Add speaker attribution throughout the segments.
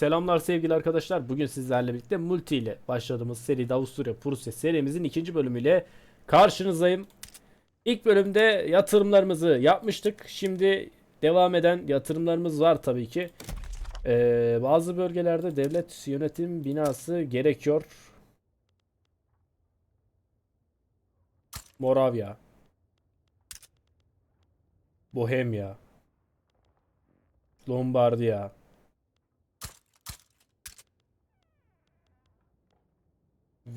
Speaker 1: Selamlar sevgili arkadaşlar. Bugün sizlerle birlikte multi ile başladığımız seride Avusturya Prusya serimizin ikinci bölümüyle karşınızdayım. İlk bölümde yatırımlarımızı yapmıştık. Şimdi devam eden yatırımlarımız var tabii ki. Ee, bazı bölgelerde devlet yönetim binası gerekiyor. Moravya. Bohemya. Lombardiya.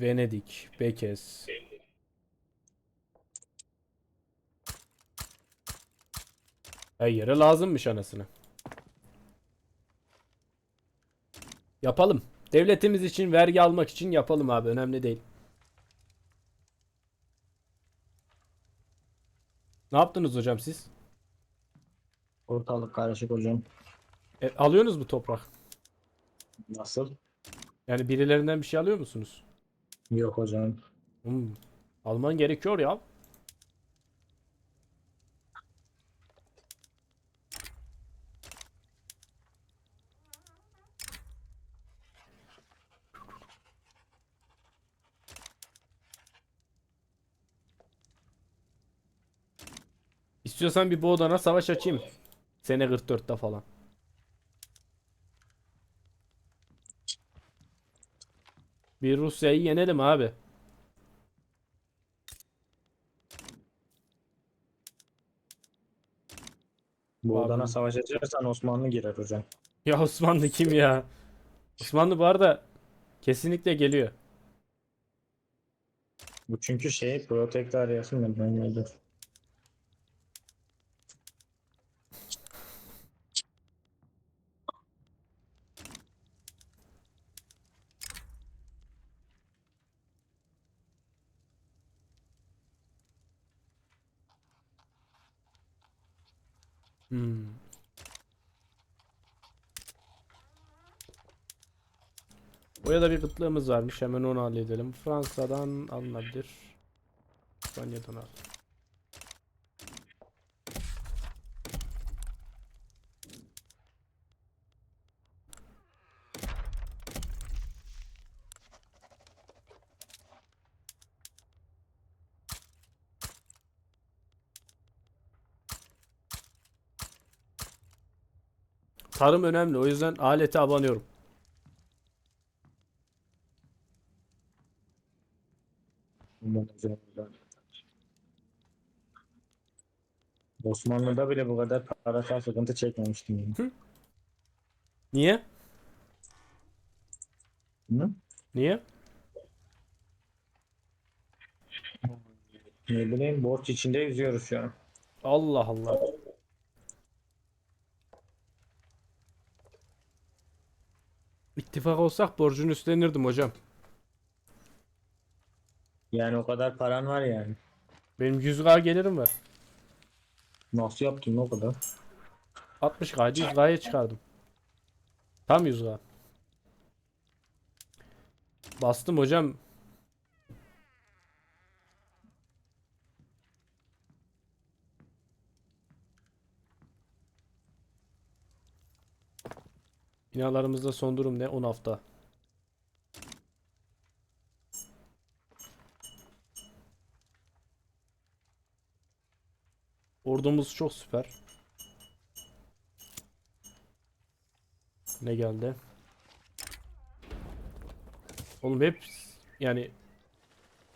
Speaker 1: Venedik, Bekes. Her yere lazımmış anasını. Yapalım. Devletimiz için vergi almak için yapalım abi. Önemli değil. Ne yaptınız hocam siz?
Speaker 2: Ortalık karışık hocam.
Speaker 1: E, alıyorsunuz mu toprak?
Speaker 2: Nasıl?
Speaker 1: Yani birilerinden bir şey alıyor musunuz?
Speaker 2: Yok hocam.
Speaker 1: Hmm. Alman gerekiyor ya. İstiyorsan bir Boğdan'a savaş açayım. Sene 44'te falan. Bir Rusya'yı yenelim abi.
Speaker 2: Bu
Speaker 1: Abi.
Speaker 2: odana savaş açarsan Osmanlı girer hocam.
Speaker 1: Ya Osmanlı kim ya? Osmanlı bu arada kesinlikle geliyor.
Speaker 2: Bu çünkü şey protektariyası mı? Ben öyle.
Speaker 1: Hmm. Buraya da bir kıtlığımız varmış. Hemen onu halledelim. Fransa'dan alınabilir. İspanya'dan al. Tarım önemli. O yüzden alete abanıyorum.
Speaker 2: Osmanlı'da bile bu kadar parasal sıkıntı çekmemiştim. Yani.
Speaker 1: Niye?
Speaker 2: Hı?
Speaker 1: Niye?
Speaker 2: Ne bileyim borç içinde yüzüyoruz şu an.
Speaker 1: Allah Allah. İttifak olsak borcunu üstlenirdim hocam.
Speaker 2: Yani o kadar paran var yani.
Speaker 1: Benim 100k gelirim var.
Speaker 2: Nasıl yaptın o kadar?
Speaker 1: 60k 100k'ya çıkardım. Tam 100k. Bastım hocam. Binalarımızda son durum ne? 10 hafta. Ordumuz çok süper. Ne geldi? Oğlum hep yani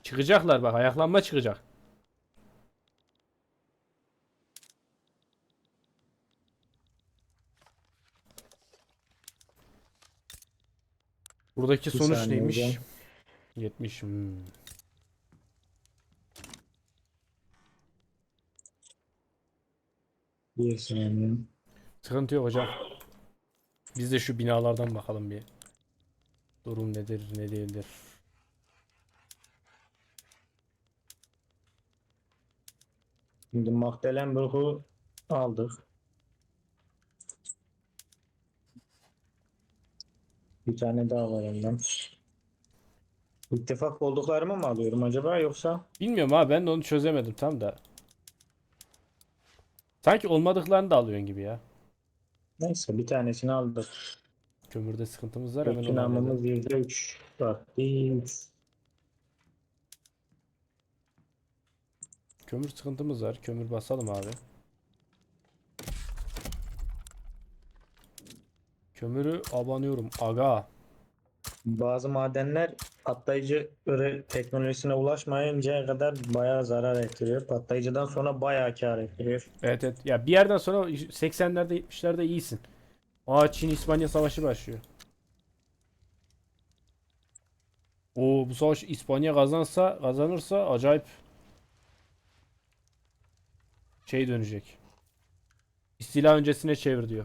Speaker 1: çıkacaklar bak ayaklanma çıkacak. Buradaki
Speaker 2: Bir
Speaker 1: sonuç
Speaker 2: saniye
Speaker 1: neymiş?
Speaker 2: hocam.
Speaker 1: 70. hmm.
Speaker 2: Bir saniye.
Speaker 1: Sıkıntı yok hocam. Biz de şu binalardan bakalım bir. Durum nedir, ne değildir.
Speaker 2: Şimdi Magdelenburg'u aldık. Bir tane daha var ondan. İttifak olduklarımı mı alıyorum acaba yoksa?
Speaker 1: Bilmiyorum abi ben de onu çözemedim tam da. Sanki olmadıklarını da alıyorsun gibi ya.
Speaker 2: Neyse bir tanesini aldık.
Speaker 1: Kömürde sıkıntımız var hemen
Speaker 2: Bütün
Speaker 1: onu halledelim.
Speaker 2: amımız %3. Bak değil.
Speaker 1: Kömür sıkıntımız var. Kömür basalım abi. Kömürü abanıyorum. Aga.
Speaker 2: Bazı madenler patlayıcı teknolojisine ulaşmayıncaya kadar bayağı zarar ettiriyor. Patlayıcıdan sonra bayağı kar ettiriyor.
Speaker 1: Evet evet. Ya bir yerden sonra 80'lerde 70'lerde iyisin. Aa Çin İspanya savaşı başlıyor. Oo bu savaş İspanya kazansa kazanırsa acayip şey dönecek. İstila öncesine çevir diyor.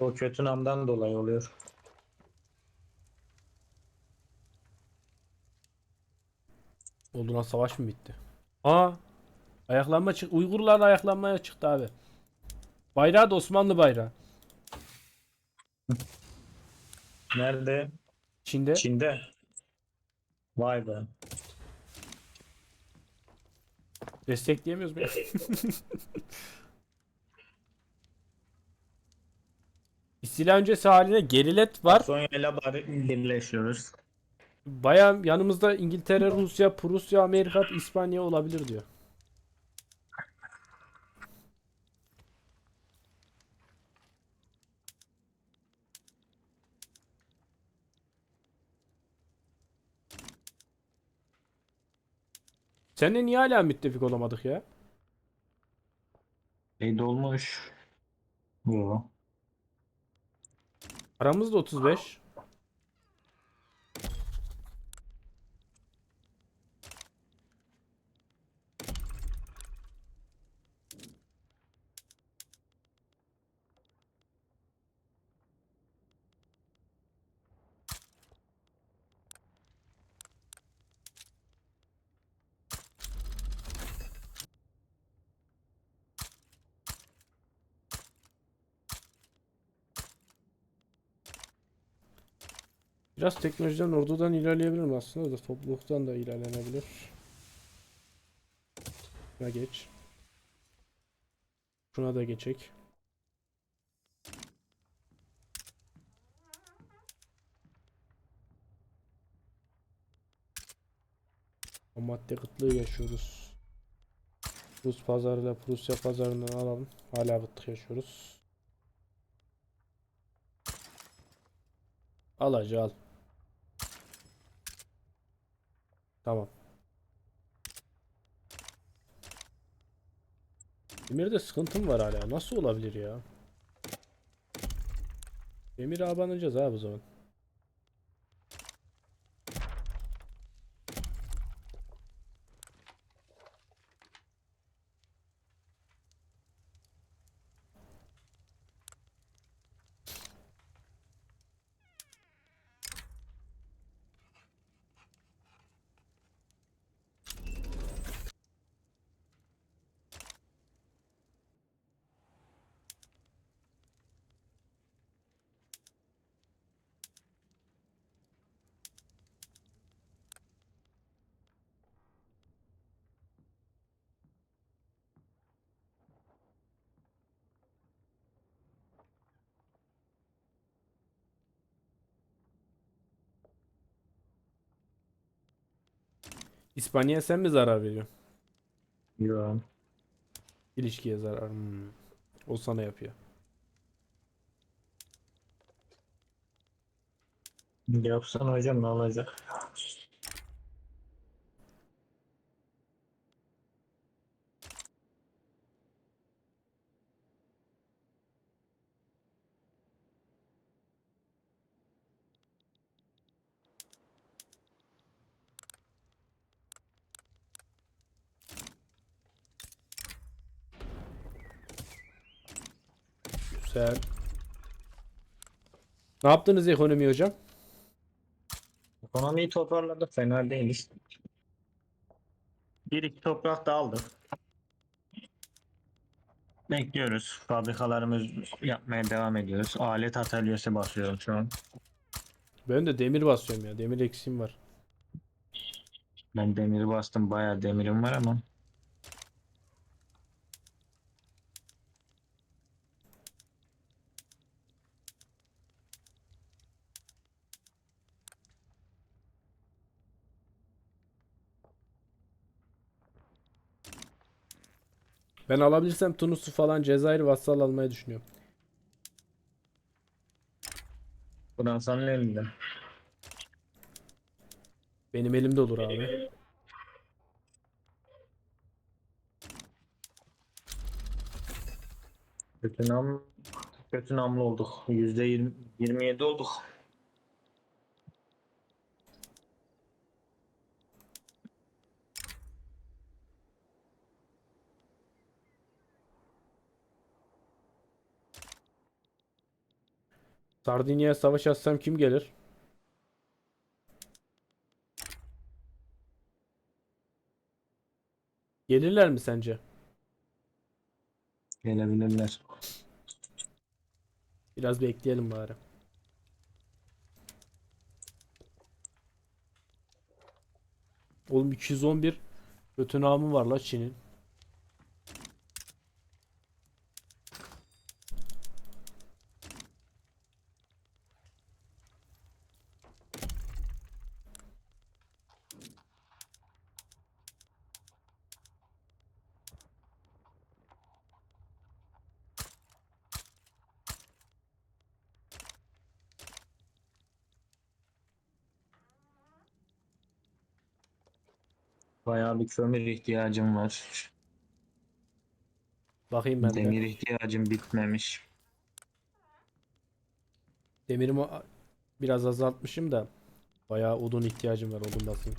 Speaker 2: O kötü namdan dolayı oluyor.
Speaker 1: Oldu lan savaş mı bitti? Aa ayaklanma çık Uygurlar ayaklanmaya çıktı abi. Bayrağı da Osmanlı bayrağı.
Speaker 2: Nerede?
Speaker 1: Çin'de.
Speaker 2: Çin'de. Vay be.
Speaker 1: Destekleyemiyoruz mu? İstila öncesi haline gerilet var.
Speaker 2: Sonya'yla bari birleşiyoruz.
Speaker 1: Baya yanımızda İngiltere, Rusya, Prusya, Amerika, İspanya olabilir diyor. Seninle niye hala müttefik olamadık ya?
Speaker 2: Şey dolmuş. Yo.
Speaker 1: Aramızda 35. Biraz teknolojiden ordudan ilerleyebilirim aslında da topluluktan da ilerlenebilir. Şuna geç. Şuna da geçek. O madde kıtlığı yaşıyoruz. Rus pazarıyla Prusya pazarından alalım. Hala kıtlık yaşıyoruz. Al hacı al. Tamam. Demirde sıkıntım var hala. Nasıl olabilir ya? Demir abanacağız abi o zaman. İspanya'ya sen mi zarar veriyorsun?
Speaker 2: Yo.
Speaker 1: İlişkiye zarar. Hmm. O sana yapıyor.
Speaker 2: Yapsan hocam ne olacak?
Speaker 1: Güzel. Ne yaptınız ekonomi hocam?
Speaker 2: Ekonomiyi toparladık fena değil. Bir iki toprak da aldık. Bekliyoruz. Fabrikalarımız yapmaya devam ediyoruz. Alet atölyesi basıyorum şu an.
Speaker 1: Ben de demir basıyorum ya. Demir eksiğim var.
Speaker 2: Ben demiri bastım. Bayağı demirim var ama.
Speaker 1: Ben alabilirsem Tunus'u falan Cezayir vassal almayı düşünüyorum.
Speaker 2: Fransa'nın elinde.
Speaker 1: Benim elimde olur abi.
Speaker 2: Kötü nam kötü namlı olduk. Yüzde yirmi- 27 olduk.
Speaker 1: Sardinya'ya savaş açsam kim gelir? Gelirler mi sence?
Speaker 2: Gelebilirler.
Speaker 1: Biraz bekleyelim bari. Oğlum 211 kötü namı var la Çin'in.
Speaker 2: Bayağı bir kömür ihtiyacım var.
Speaker 1: Bakayım ben de.
Speaker 2: Demir ihtiyacım bitmemiş.
Speaker 1: Demirimi biraz azaltmışım da bayağı odun ihtiyacım var odun basayım.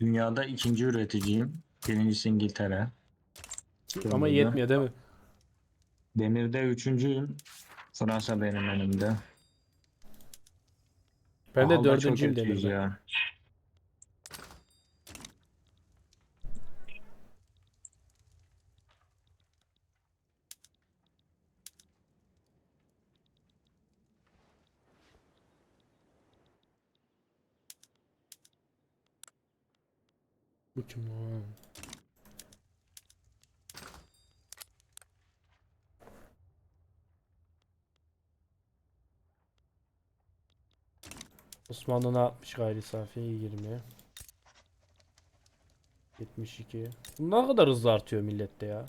Speaker 2: Dünyada ikinci üreticiyim. Birincisi İngiltere.
Speaker 1: Ama
Speaker 2: Kömürde.
Speaker 1: yetmiyor değil mi?
Speaker 2: Demirde üçüncüyüm. Fransa benim önümde.
Speaker 1: Ben de
Speaker 2: Aha, çok
Speaker 1: dördüncüyüm
Speaker 2: kötüyüz
Speaker 1: demirde.
Speaker 2: ya.
Speaker 1: Bu kim lan? Osmanlı ne yapmış gayri safi? 20 72 Bu ne kadar hızlı artıyor millette ya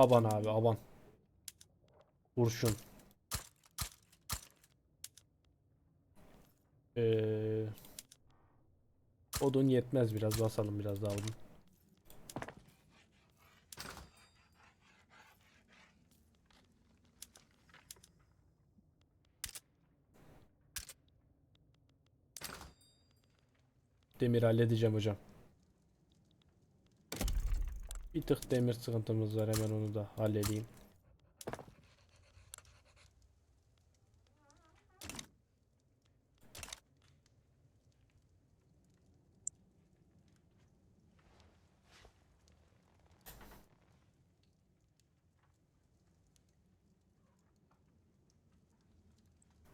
Speaker 1: Aban abi aban. Kurşun. Ee, Odun yetmez biraz basalım biraz daha odun. Demir halledeceğim hocam. Bir tık demir sıkıntımız var hemen onu da halledeyim.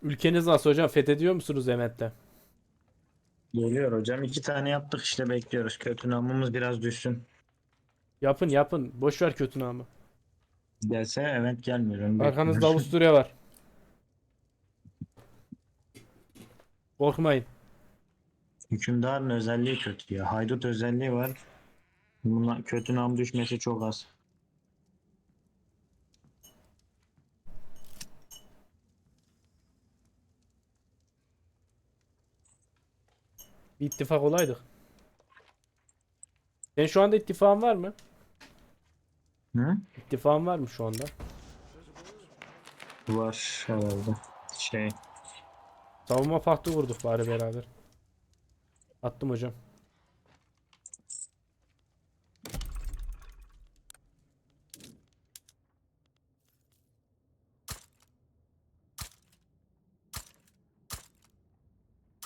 Speaker 1: Ülkeniz nasıl hocam? Fethediyor musunuz Emet'te?
Speaker 2: Geliyor hocam. İki tane yaptık işte bekliyoruz. Kötü namımız biraz düşsün.
Speaker 1: Yapın yapın. Boş ver kötü namı.
Speaker 2: Gelse evet gelmiyorum.
Speaker 1: Arkanızda Avusturya var. Korkmayın.
Speaker 2: Hükümdarın özelliği kötü ya. Haydut özelliği var. Buna kötü nam düşmesi çok az.
Speaker 1: Bir ittifak olaydık. Sen şu anda ittifakın var mı?
Speaker 2: Hı?
Speaker 1: İttifakın var mı şu anda?
Speaker 2: Var herhalde. Şey
Speaker 1: Savunma paktı vurduk bari beraber. Attım hocam.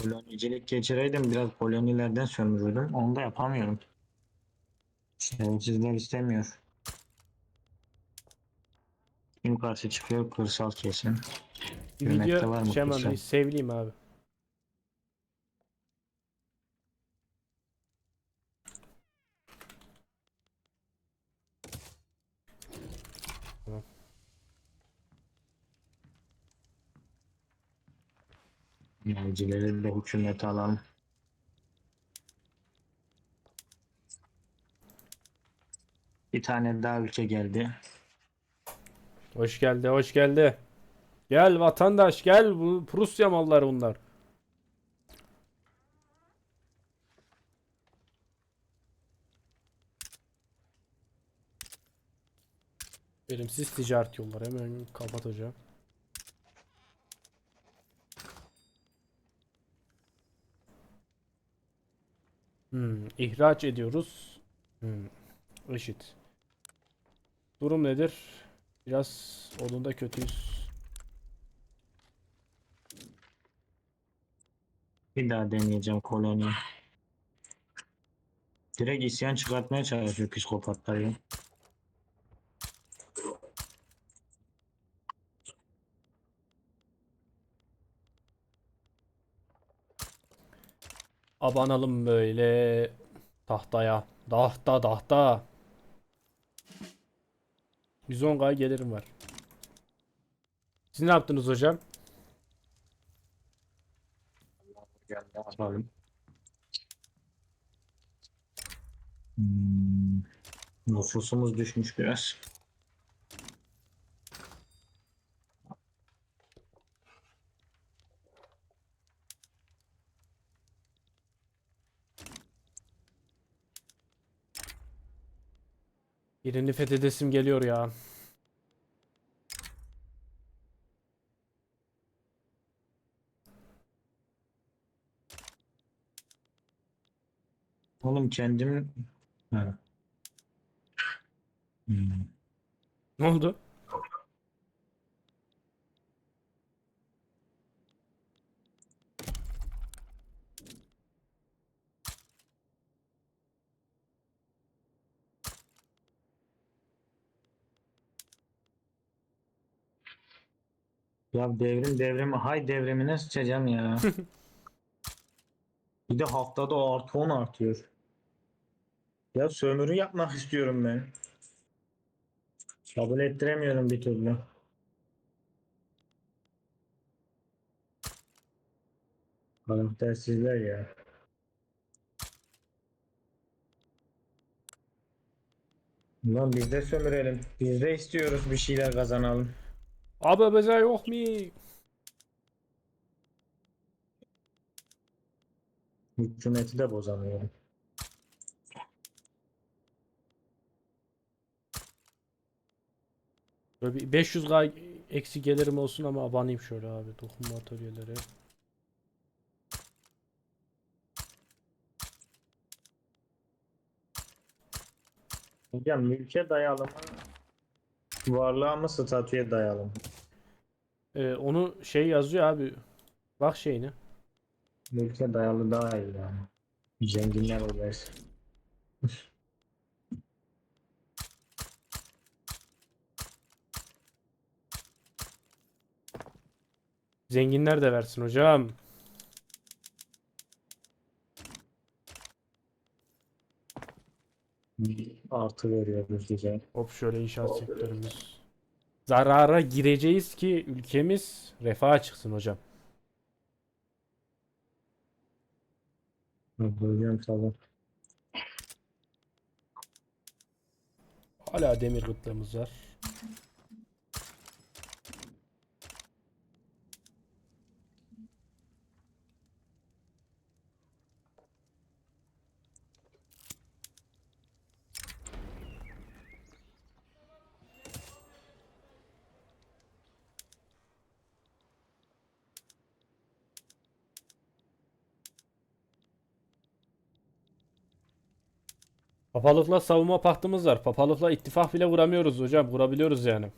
Speaker 2: kolonicilik geçireydim biraz kolonilerden sömürürdüm. Onu da yapamıyorum. Şerefsizler istemiyor. Kim karşı çıkıyor? Kırsal
Speaker 1: video
Speaker 2: var mı
Speaker 1: şey hemen
Speaker 2: kısa?
Speaker 1: bir sevleyeyim abi.
Speaker 2: Yöneticileri de hükümete alalım. Bir tane daha ülke geldi.
Speaker 1: Hoş geldi, hoş geldi. Gel vatandaş gel. Bu Prusya malları bunlar. Verimsiz ticaret yolları hemen kapat hocam. Hmm, ihraç ediyoruz. Hmm, IŞİD. Durum nedir? Biraz odunda kötüyüz.
Speaker 2: Bir daha deneyeceğim koloni. Direkt isyan çıkartmaya çalışıyor psikopatlar ya.
Speaker 1: Abanalım böyle tahtaya. Tahta tahta. 110k gelirim var. Siz ne yaptınız hocam?
Speaker 2: Yapalım. Hmm. Nüfusumuz düşmüş biraz.
Speaker 1: Birini fethedesim geliyor ya.
Speaker 2: Oğlum kendim... Ha. Hmm.
Speaker 1: Ne oldu?
Speaker 2: Ya devrim devrimi hay devrimine sıçacağım ya. Bir de haftada artı 10 artıyor. Ya sömürü yapmak istiyorum ben. Kabul ettiremiyorum bir türlü. Karaktersizler ya. Lan biz de sömürelim. Biz de istiyoruz bir şeyler kazanalım.
Speaker 1: Abi bize yok mu?
Speaker 2: Hükümeti de bozamıyorum.
Speaker 1: Böyle bir 500k eksi gelirim olsun ama abanayım şöyle abi dokunma atölyeleri.
Speaker 2: Hocam mülke dayalı mı? Varlığa mı statüye dayalı mı?
Speaker 1: Ee, onu şey yazıyor abi. Bak şeyini.
Speaker 2: Mülke dayalı daha iyi yani. Zenginler oluyor.
Speaker 1: Zenginler de versin hocam.
Speaker 2: Artı veriyoruz bize.
Speaker 1: Hop şöyle inşaat sektörümüz. Zarara gireceğiz ki ülkemiz refaha çıksın hocam.
Speaker 2: Hocam tamam.
Speaker 1: Hala demir kıtlığımız var. Papalıkla savunma paktımız var. Papalıkla ittifak bile kuramıyoruz hocam. Kurabiliyoruz yani.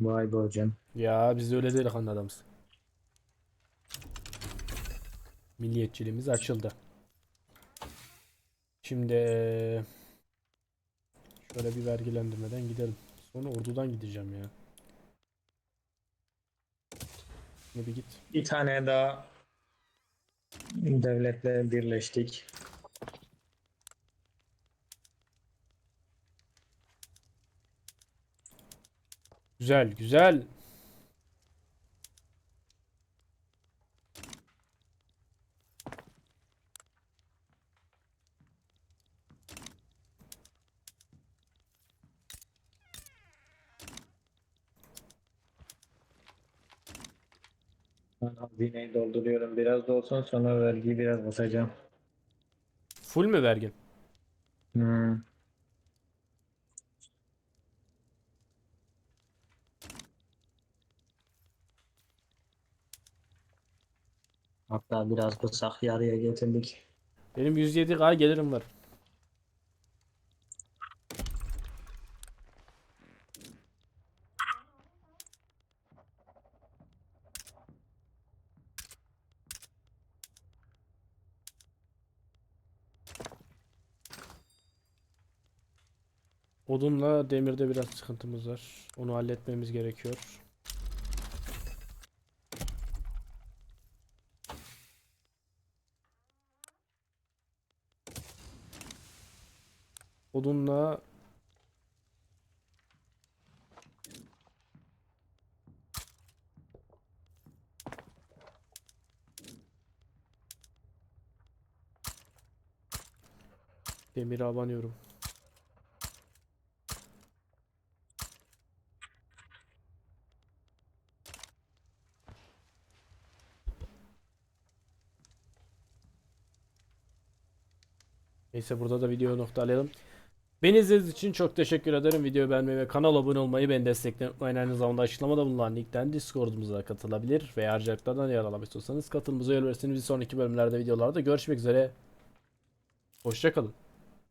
Speaker 2: Vay be hocam.
Speaker 1: Ya biz öyle delikanlı adamız. Milliyetçiliğimiz açıldı. Şimdi şöyle bir vergilendirmeden gidelim. Sonra ordudan gideceğim ya. Ne bir git.
Speaker 2: Bir tane daha devletle birleştik.
Speaker 1: Güzel, güzel.
Speaker 2: Hazineyi dolduruyorum. Biraz da olsun sonra vergiyi biraz basacağım.
Speaker 1: Full mü vergin?
Speaker 2: Hmm. Hatta biraz kısak yarıya getirdik.
Speaker 1: Benim 107k gelirim var. Odunla demirde biraz sıkıntımız var. Onu halletmemiz gerekiyor. Odunla demiri abanıyorum. Neyse burada da videoyu noktalayalım. Beni izlediğiniz için çok teşekkür ederim. Videoyu beğenmeyi ve kanala abone olmayı, beni desteklemeyi unutmayın. Aynı zamanda açıklamada bulunan linkten Discord'umuza katılabilir ve harcayacaklardan yer almak istiyorsanız katılımıza verirsiniz. Bir sonraki bölümlerde videolarda görüşmek üzere. Hoşçakalın.